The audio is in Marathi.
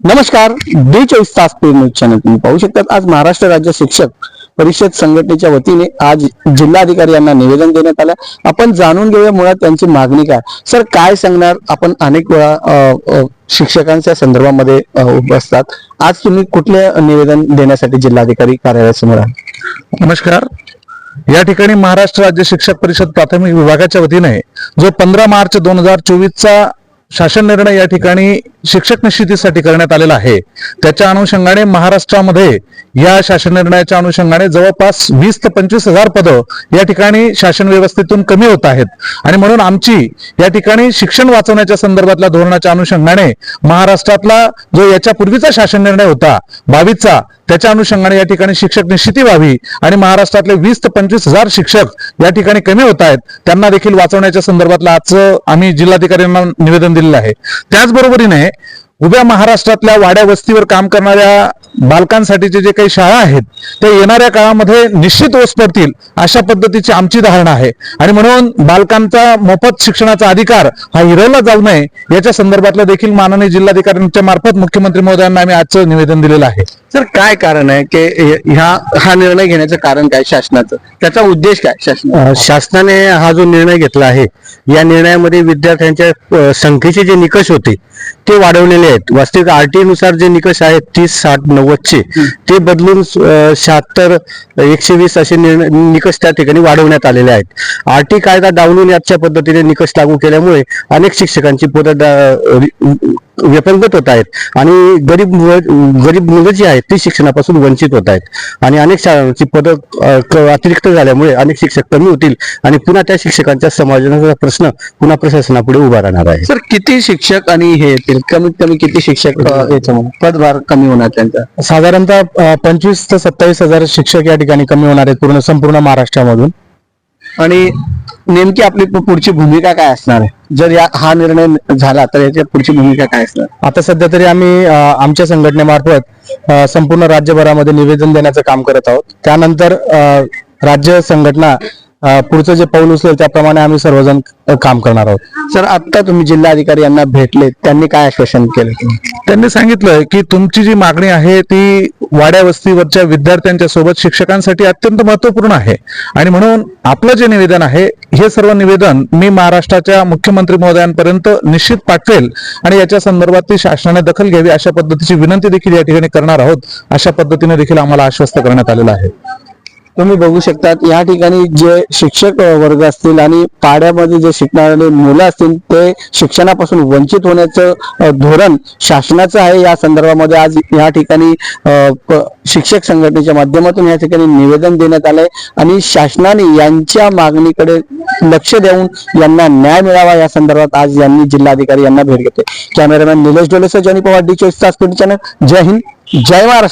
नमस्कार डी चोवीस तास पेड न्यूज चॅनल तुम्ही पाहू शकतात. आज महाराष्ट्र राज्य शिक्षक परिषद संघटनेच्या वतीने आज जिल्हाधिकारी यांना निवेदन देण्यात आलं. आपण जाणून घेऊया मुळात त्यांची मागणी काय. सर काय सांगणार? आपण अनेक वेळा शिक्षकांच्या संदर्भामध्ये अ, आज तुम्ही कुठले निवेदन देण्यासाठी जिल्हाधिकारी कार्यालयासमोर आहात? नमस्कार. या ठिकाणी महाराष्ट्र राज्य शिक्षक परिषद प्राथमिक विभागाच्या वतीने जो पंधरा मार्च दोन हजार चोवीसचा शासन निर्णय या ठिकाणी शिक्षक निश्चितीसाठी करण्यात आलेला आहे. त्याच्या अनुषंगाने महाराष्ट्रामध्ये या शासन निर्णयाच्या अनुषंगाने जवळपास वीस ते पंचवीस हजार पदं या ठिकाणी शासन व्यवस्थेतून कमी होत आहेत. आणि म्हणून आमची या ठिकाणी शिक्षण वाचवण्याच्या संदर्भातल्या धोरणाच्या अनुषंगाने महाराष्ट्रातला जो याच्या पूर्वीचा शासन निर्णय होता बावीसचा त्याच्या अनुषंगाने या ठिकाणी शिक्षक निश्चिती व्हावी आणि महाराष्ट्रातले वीस ते पंचवीस हजार शिक्षक या ठिकाणी कमी होत आहेत त्यांना देखील वाचवण्याच्या संदर्भातलं आजचं आम्ही जिल्हाधिकाऱ्यांना निवेदन दिलेलं आहे. त्याचबरोबरीने उभ्या महाराष्ट्रातल्या वाड्या वस्तीवर काम करणाऱ्या बालकांसाठीचे जे काही शाळा आहेत ते येणाऱ्या काळामध्ये निश्चित ओस पडतील अशा पद्धतीची आमची धारणा आहे. आणि म्हणून बालकांचा मोफत शिक्षणाचा अधिकार हा हिरवला जाऊ नये याच्या संदर्भातलं देखील माननीय जिल्हाधिकाऱ्यांच्या मार्फत मुख्यमंत्री महोदयांना आम्ही आजचं निवेदन दिलेलं आहे. सर काय कारण आहे की ह्या हा निर्णय घेण्याचं कारण काय शासनाचं? त्याचा उद्देश काय शासन शासनाने हा जो निर्णय घेतला आहे या निर्णयामध्ये विद्यार्थ्यांच्या संख्येचे जे निकष होते ते वाढवलेले आहेत. वास्तविक आरटी नुसार जे निकष आहेत तीस साठ नव्वदचे. ते बदलून शहात्तर एकशे वीस असे निकष त्या ठिकाणी वाढवण्यात आलेले आहेत. आरटी कायदा डावलून याच्या पद्धतीने निकष लागू केल्यामुळे अनेक शिक्षकांची पदं व्यपंगत होत आहेत आणि गरीब गरीब मुलं जी आहेत ती शिक्षणापासून वंचित होत आहेत. आणि अनेक शाळांची पदं अतिरिक्त झाल्यामुळे अनेक शिक्षक कमी होतील आणि पुन्हा त्या शिक्षकांच्या समाजाचा प्रश्न पुन्हा प्रशासनापुढे उभा राहणार आहे. सर किती शिक्षक आणि हे येतील? कमीत कमी किती शिक्षक पदभार कमी होणार त्यांचा. साधारणतः पंचवीस ते सत्तावीस हजार शिक्षक या ठिकाणी कमी होणार आहेत पूर्ण संपूर्ण महाराष्ट्रामधून. आणि नेमकी आपली पुढची भूमिका काय असणार आहे? जर या हा निर्णय झाला तर याच्या पुढची भूमिका काय असणार? आता सध्या तरी आम्ही आमच्या संघटनेमार्फत संपूर्ण राज्यभरामध्ये निवेदन देण्याचं काम करत आहोत. त्यानंतर राज्य संघटना पुढचं जे पाऊल उचलेल त्याप्रमाणे आम्ही सर्वजण काम करणार आहोत. सर आता तुम्ही जिल्हाधिकारी यांना भेटले त्यांनी काय आश्वासन केलं? त्यांनी सांगितलं की तुमची जी मागणी आहे ती वाड्या वस्तीवरच्या विद्यार्थ्यांच्या सोबत शिक्षकांसाठी अत्यंत महत्त्वपूर्ण आहे. आणि म्हणून आपलं जे निवेदन आहे हे सर्व निवेदन मी महाराष्ट्राच्या मुख्यमंत्री महोदयांपर्यंत निश्चित पाठवेल आणि याच्या संदर्भात ती शासनाने दखल घ्यावी अशा पद्धतीची विनंती देखील या ठिकाणी करणार आहोत. अशा पद्धतीने देखील आम्हाला आश्वस्त करण्यात आलेलं आहे. तुम्ही बघू शकतात या ठिकाणी जे शिक्षक वर्ग असतील आणि पाड्यामध्ये जे शिकणारे मुलं असतील ते शिक्षणापासून वंचित होण्याचं धोरण शासनाचं आहे. या संदर्भामध्ये आज या ठिकाणी शिक्षक संघटनेच्या माध्यमातून या ठिकाणी निवेदन देण्यात आलंय आणि शासनाने यांच्या मागणीकडे लक्ष देऊन यांना न्याय मिळावा या संदर्भात आज यांनी जिल्हाधिकारी यांना भेट घेतली. कॅमेरामॅन निलेश डोलेसर जनी पवार डी चोवीस तास चॅनल. जय हिंद जय महाराष्ट्र.